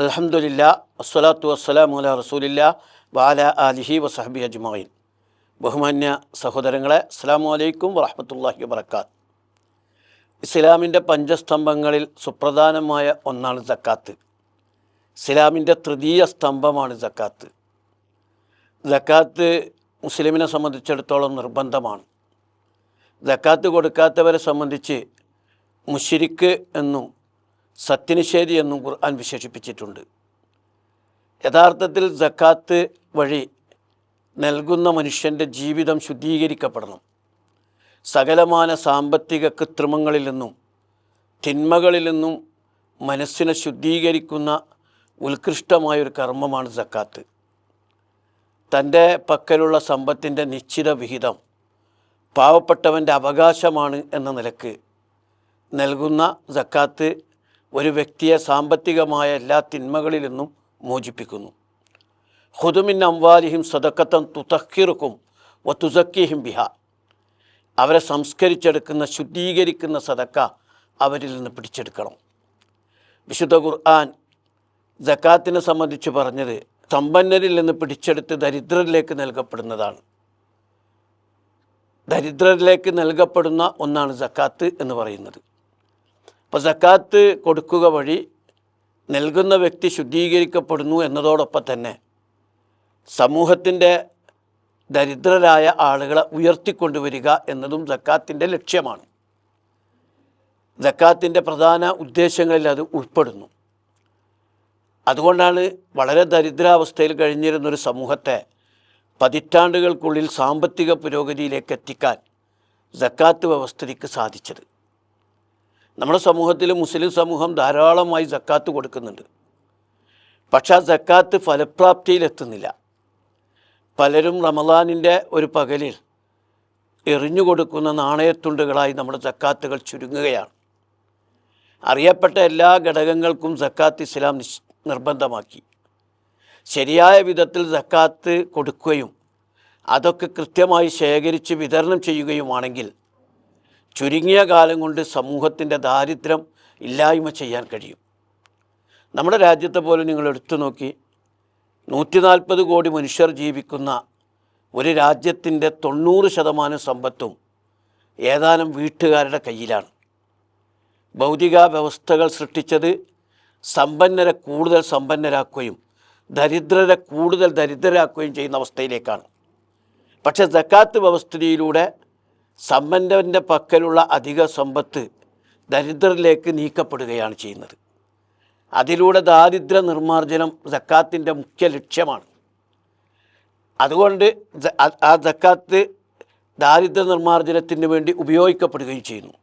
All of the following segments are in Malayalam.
അലഹമുല്ല വസ്സലാത്തു വസ്സലാം അല റസൂലില്ല വാല അലിഹി വസഹബി അജ്മീൻ ബഹുമാന്യ സഹോദരങ്ങളെ അസ്സാം വലൈക്കും വറഹമത്തല്ലാഹി വബർക്കാത്ത് ഇസ്ലാമിന്റെ പഞ്ചസ്തംഭങ്ങളിൽ സുപ്രധാനമായ ഒന്നാണ് ജക്കാത്ത് ഇസ്ലാമിന്റെ തൃതീയ സ്തംഭമാണ് ജക്കാത്ത് ജക്കാത്ത് മുസ്ലിമിനെ സംബന്ധിച്ചിടത്തോളം നിർബന്ധമാണ്. ജക്കാത്ത് കൊടുക്കാത്തവരെ സംബന്ധിച്ച് മുഷിരിക്ക് എന്നും സത്യനിഷേധി എന്നും ഖുർആൻ വിശേഷിപ്പിച്ചിട്ടുണ്ട്. യഥാർത്ഥത്തിൽ ജക്കാത്ത് വഴി നൽകുന്ന മനുഷ്യന്റെ ജീവിതം ശുദ്ധീകരിക്കപ്പെടണം. സകലമാന സാമ്പത്തിക കൃത്രിമങ്ങളിൽ നിന്നും തിന്മകളിൽ നിന്നും മനസ്സിനെ ശുദ്ധീകരിക്കുന്ന ഉത്കൃഷ്ടമായൊരു കർമ്മമാണ് ജക്കാത്ത് തന്റെ പക്കലുള്ള സമ്പത്തിന്റെ നിശ്ചിത വിഹിതം പാവപ്പെട്ടവന്റെ അവകാശമാണ് എന്ന നിലയ്ക്ക് നൽകുന്ന ജക്കാത്ത് ഒരു വ്യക്തിയെ സാമ്പത്തികമായ എല്ലാ തിന്മകളിൽ നിന്നും മോചിപ്പിക്കുന്നു ഹുദുമിൻ അംവാലിഹിം സദക്കത്തം തുതക്കിറുക്കും വ തുസക്കിഹിം ബിഹ. അവരെ സംസ്കരിച്ചെടുക്കുന്ന ശുദ്ധീകരിക്കുന്ന സദക്ക അവരിൽ നിന്ന് പിടിച്ചെടുക്കണം. വിശുദ്ധ ഖുർആൻ ജക്കാത്തിനെ സംബന്ധിച്ച് പറഞ്ഞത് സമ്പന്നരിൽ നിന്ന് പിടിച്ചെടുത്ത് ദരിദ്രരിലേക്ക് നൽകപ്പെടുന്നതാണ്. ദരിദ്രരിലേക്ക് നൽകപ്പെടുന്ന ഒന്നാണ് ജക്കാത്ത് എന്ന് പറയുന്നത്. അപ്പോൾ ജക്കാത്ത് കൊടുക്കുക വഴി നൽകുന്ന വ്യക്തി ശുദ്ധീകരിക്കപ്പെടുന്നു എന്നതോടൊപ്പം തന്നെ സമൂഹത്തിന്റെ ദരിദ്രരായ ആളുകളെ ഉയർത്തിക്കൊണ്ടുവരിക എന്നതും ജക്കാത്തിന്റെ ലക്ഷ്യമാണ്. ജക്കാത്തിന്റെ പ്രധാന ഉദ്ദേശങ്ങളിൽ അത് ഉൾപ്പെടുന്നു. അതുകൊണ്ടാണ് വളരെ ദരിദ്രാവസ്ഥയിൽ കഴിഞ്ഞിരുന്നൊരു സമൂഹത്തെ പതിറ്റാണ്ടുകൾക്കുള്ളിൽ സാമ്പത്തിക പുരോഗതിയിലേക്ക് എത്തിക്കാൻ സക്കാത്ത് വ്യവസ്ഥയ്ക്ക് സാധിച്ചത്. നമ്മുടെ സമൂഹത്തിൽ മുസ്ലിം സമൂഹം ധാരാളമായി സക്കാത്ത് കൊടുക്കുന്നുണ്ട്. പക്ഷെ ആ ജക്കാത്ത് ഫലപ്രാപ്തിയിലെത്തുന്നില്ല പലരും റമദാനിന്റെ ഒരു പകലിൽ എറിഞ്ഞു കൊടുക്കുന്ന നാണയത്തുണ്ടുകളായി നമ്മുടെ സക്കാത്തുകൾ ചുരുങ്ങുകയാണ്. അറിയപ്പെട്ട എല്ലാ ഘടകങ്ങൾക്കും സക്കാത്ത് ഇസ്ലാം നിർബന്ധമാക്കി. ശരിയായ വിധത്തിൽ സക്കാത്ത് കൊടുക്കുകയും അതൊക്കെ കൃത്യമായി ശേഖരിച്ച് വിതരണം ചെയ്യുകയുമാണെങ്കിൽ ചുരുങ്ങിയ കാലം കൊണ്ട് സമൂഹത്തിന്റെ ദാരിദ്ര്യം ഇല്ലായ്മ ചെയ്യാൻ കഴിയും. നമ്മുടെ രാജ്യത്തെ പോലെ നിങ്ങൾ എടുത്തു നോക്കി നൂറ്റി നാൽപ്പത് കോടി മനുഷ്യർ ജീവിക്കുന്ന ഒരു രാജ്യത്തിന്റെ തൊണ്ണൂറ് ശതമാനം സമ്പത്തും ഏതാനും വീട്ടുകാരുടെ കയ്യിലാണ്. ഭൗതിക വ്യവസ്ഥകൾ സൃഷ്ടിച്ചത് സമ്പന്നരെ കൂടുതൽ സമ്പന്നരാക്കുകയും ദരിദ്രരെ കൂടുതൽ ദരിദ്രരാക്കുകയും ചെയ്യുന്ന അവസ്ഥയിലേക്കാണ്. പക്ഷേ ജക്കാത്ത് വ്യവസ്ഥിതിയിലൂടെ സമ്പന്നന്റെ പക്കലുള്ള അധിക സമ്പത്ത് ദരിദ്രരിലേക്ക് നീക്കപ്പെടുകയാണ് ചെയ്യുന്നത്. അതിലൂടെ ദാരിദ്ര്യ നിർമ്മാർജനം ജക്കാത്തിന്റെ മുഖ്യ ലക്ഷ്യമാണ്. അതുകൊണ്ട് ആ- ജക്കാത്ത് ദാരിദ്ര്യ നിർമ്മാർജനത്തിന് വേണ്ടി ഉപയോഗിക്കപ്പെടുകയും ചെയ്യുന്നു.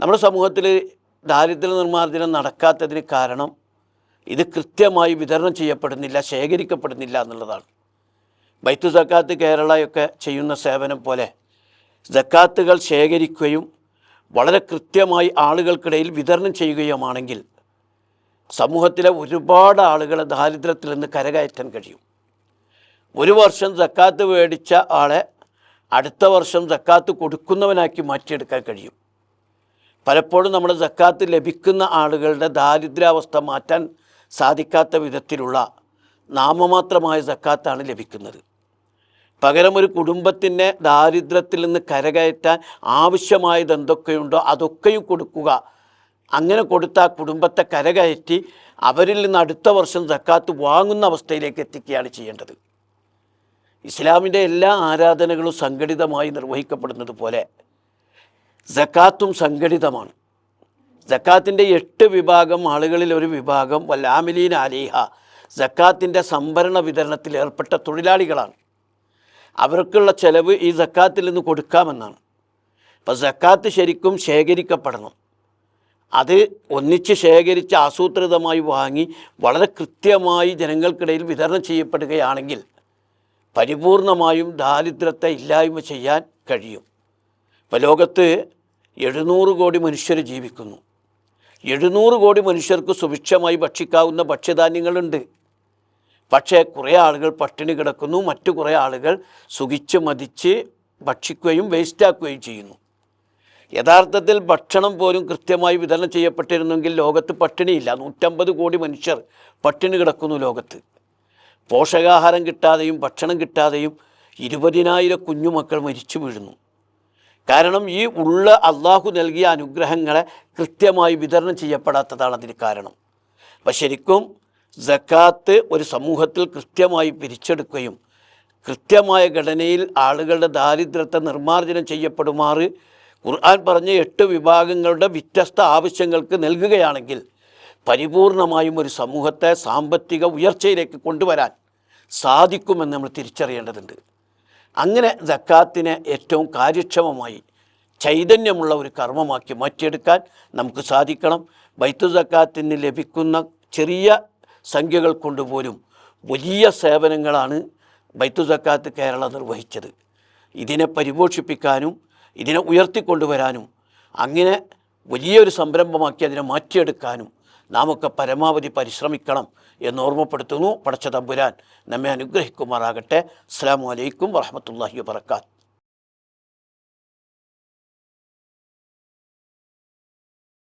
നമ്മുടെ സമൂഹത്തിൽ ദാരിദ്ര്യ നിർമ്മാർജനം നടക്കാത്തതിന് കാരണം ഇത് കൃത്യമായി വിതരണം ചെയ്യപ്പെടുന്നില്ല ശേഖരിക്കപ്പെടുന്നില്ല എന്നുള്ളതാണ്. ബൈത്തു സക്കാത്ത് കേരളയൊക്കെ ചെയ്യുന്ന സേവനം പോലെ ജക്കാത്തുകൾ ശേഖരിക്കുകയും വളരെ കൃത്യമായി ആളുകൾക്കിടയിൽ വിതരണം ചെയ്യുകയുമാണെങ്കിൽ സമൂഹത്തിലെ ഒരുപാട് ആളുകളെ ദാരിദ്ര്യത്തിൽ നിന്ന് കരകയറ്റാൻ കഴിയും. ഒരു വർഷം ജക്കാത്ത് മേടിച്ച ആളെ അടുത്ത വർഷം ജക്കാത്ത് കൊടുക്കുന്നവനാക്കി മാറ്റിയെടുക്കാൻ കഴിയും. പലപ്പോഴും നമ്മുടെ ജക്കാത്ത് ലഭിക്കുന്ന ആളുകളുടെ ദാരിദ്ര്യാവസ്ഥ മാറ്റാൻ സാധിക്കാത്ത വിധത്തിലുള്ള നാമമാത്രമായ ജക്കാത്താണ് ലഭിക്കുന്നത്. പകരം ഒരു കുടുംബത്തിനെ ദാരിദ്ര്യത്തിൽ നിന്ന് കരകയറ്റാൻ ആവശ്യമായത് എന്തൊക്കെയുണ്ടോ അതൊക്കെയും കൊടുക്കുക. അങ്ങനെ കൊടുത്ത ആ കുടുംബത്തെ കരകയറ്റി അവരിൽ നിന്ന് അടുത്ത വർഷം സക്കാത്ത് വാങ്ങുന്ന അവസ്ഥയിലേക്ക് എത്തിക്കുകയാണ് ചെയ്യേണ്ടത്. ഇസ്ലാമിന്റെ എല്ലാ ആരാധനകളും സംഘടിതമായി നിർവഹിക്കപ്പെടുന്നത് പോലെ ജക്കാത്തും സംഘടിതമാണ്. ജക്കാത്തിന്റെ എട്ട് വിഭാഗം ആളുകളിൽ ഒരു വിഭാഗം വല്ലാമിലീൻ അലീഹ ജക്കാത്തിന്റെ സംഭരണ വിതരണത്തിൽ ഏർപ്പെട്ട തൊഴിലാളികളാണ്. അവർക്കുള്ള ചിലവ് ഈ സക്കാത്തിൽ നിന്ന് കൊടുക്കാമെന്നാണ്. അപ്പോൾ സക്കാത്ത് ശരിക്കും ശേഖരിക്കപ്പെടണം. അത് ഒന്നിച്ച് ശേഖരിച്ച് ആസൂത്രിതമായി വാങ്ങി വളരെ കൃത്യമായി ജനങ്ങൾക്കിടയിൽ വിതരണം ചെയ്യപ്പെടുകയാണെങ്കിൽ പരിപൂർണമായും ദാരിദ്ര്യത്തെ ഇല്ലായ്മ ചെയ്യാൻ കഴിയും. ഇപ്പോൾ ലോകത്ത് എഴുന്നൂറ് കോടി മനുഷ്യർ ജീവിക്കുന്നു. എഴുന്നൂറ് കോടി മനുഷ്യർക്ക് സുഭിക്ഷമായി ഭക്ഷിക്കാവുന്ന ഭക്ഷ്യധാന്യങ്ങളുണ്ട്. പക്ഷേ കുറേ ആളുകൾ പട്ടിണി കിടക്കുന്നു മറ്റു കുറേ ആളുകൾ സുഖിച്ച് മതിച്ച് ഭക്ഷിക്കുകയും വേസ്റ്റാക്കുകയും ചെയ്യുന്നു. യഥാർത്ഥത്തിൽ ഭക്ഷണം പോലും കൃത്യമായി വിതരണം ചെയ്യപ്പെട്ടിരുന്നെങ്കിൽ ലോകത്ത് പട്ടിണിയില്ല. നൂറ്റമ്പത് കോടി മനുഷ്യർ പട്ടിണി കിടക്കുന്നു ലോകത്ത്. പോഷകാഹാരം കിട്ടാതെയും ഭക്ഷണം കിട്ടാതെയും ഇരുപതിനായിരം കുഞ്ഞുമക്കൾ മരിച്ചു വീഴുന്നു. കാരണം ഈ ഉള്ള അള്ളാഹു നൽകിയ അനുഗ്രഹങ്ങളെ കൃത്യമായി വിതരണം ചെയ്യപ്പെടാത്തതാണ് അതിന് കാരണം. അപ്പം ശരിക്കും ജക്കാത്ത് ഒരു സമൂഹത്തിൽ കൃത്യമായി പിരിച്ചെടുക്കുകയും കൃത്യമായ ഘടനയിൽ ആളുകളുടെ ദാരിദ്ര്യത്തെ നിർമ്മാർജനം ചെയ്യപ്പെടുമാറ് ഖുർആൻ പറഞ്ഞ എട്ട് വിഭാഗങ്ങളുടെ വ്യത്യസ്ത ആവശ്യങ്ങൾക്ക് നൽകുകയാണെങ്കിൽ പരിപൂർണമായും ഒരു സമൂഹത്തെ സാമ്പത്തിക ഉയർച്ചയിലേക്ക് കൊണ്ടുവരാൻ സാധിക്കുമെന്ന് നമ്മൾ തിരിച്ചറിയേണ്ടതുണ്ട്. അങ്ങനെ ജക്കാത്തിനെ ഏറ്റവും കാര്യക്ഷമമായി ചൈതന്യമുള്ള ഒരു കർമ്മമാക്കി മാറ്റിയെടുക്കാൻ നമുക്ക് സാധിക്കണം. ബൈത്തു ജക്കാത്തിന് ലഭിക്കുന്ന ചെറിയ സംഖ്യകൾ കൊണ്ടുപോലും വലിയ സേവനങ്ങളാണ് ബൈത്തു സക്കാത്ത് കേരള നിർവഹിച്ചത്. ഇതിനെ പരിപോഷിപ്പിക്കാനും ഇതിനെ ഉയർത്തിക്കൊണ്ടുവരാനും അങ്ങനെ വലിയൊരു സംരംഭമാക്കി അതിനെ മാറ്റിയെടുക്കാനും നാമൊക്കെ പരമാവധി പരിശ്രമിക്കണം എന്ന് ഓർമ്മപ്പെടുത്തുന്നു. പടച്ച തമ്പുരാൻ നമ്മെ അനുഗ്രഹിക്കുമാറാകട്ടെ. അസ്സാം വലൈക്കും വാഹമത്തല്ലാഹി വാത്തു